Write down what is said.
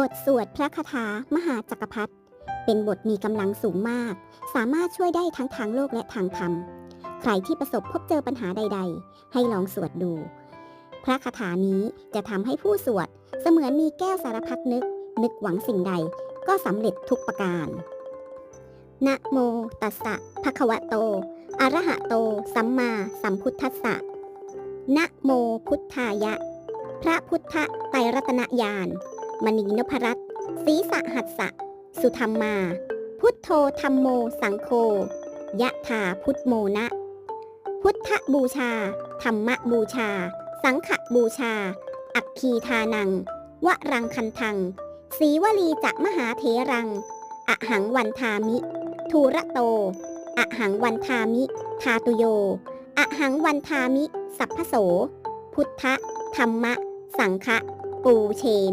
บทสวดพระคาถามหาจักรพรรดิเป็นบทมีกำลังสูงมาก สามารถช่วยได้ทั้งทางโลกและทางธรรม ใครที่ประสบพบเจอปัญหาใด ๆ ให้ลองสวดดู พระคาถานี้จะทำให้ผู้สวด เสมือนมีแก้วสารพัดนึก นึกหวังสิ่งใด ก็สำเร็จทุกประการ นะโมตัสสะภะคะวะโต อะระหะโต สัมมาสัมพุทธัสสะ นะโมพุทธายะ พระพุทธไตรรัตนญาณ มณีนพรัตน์ศีสะหัสสะ สุธรรมมา พุทโธธรรมโม สังโฆยะถาพุทโมนะ พุทธบูชา ธรรมบูชา สังฆบูชา อัคคีทานัง วรังคันทัง สีวลีจะมหาเทรัง อหังวันทามิ ทูระโต อหังวันทามิ ทาตุโย อหังวันทามิ สัพพโส พุทธธรรมะ สังฆะปูเช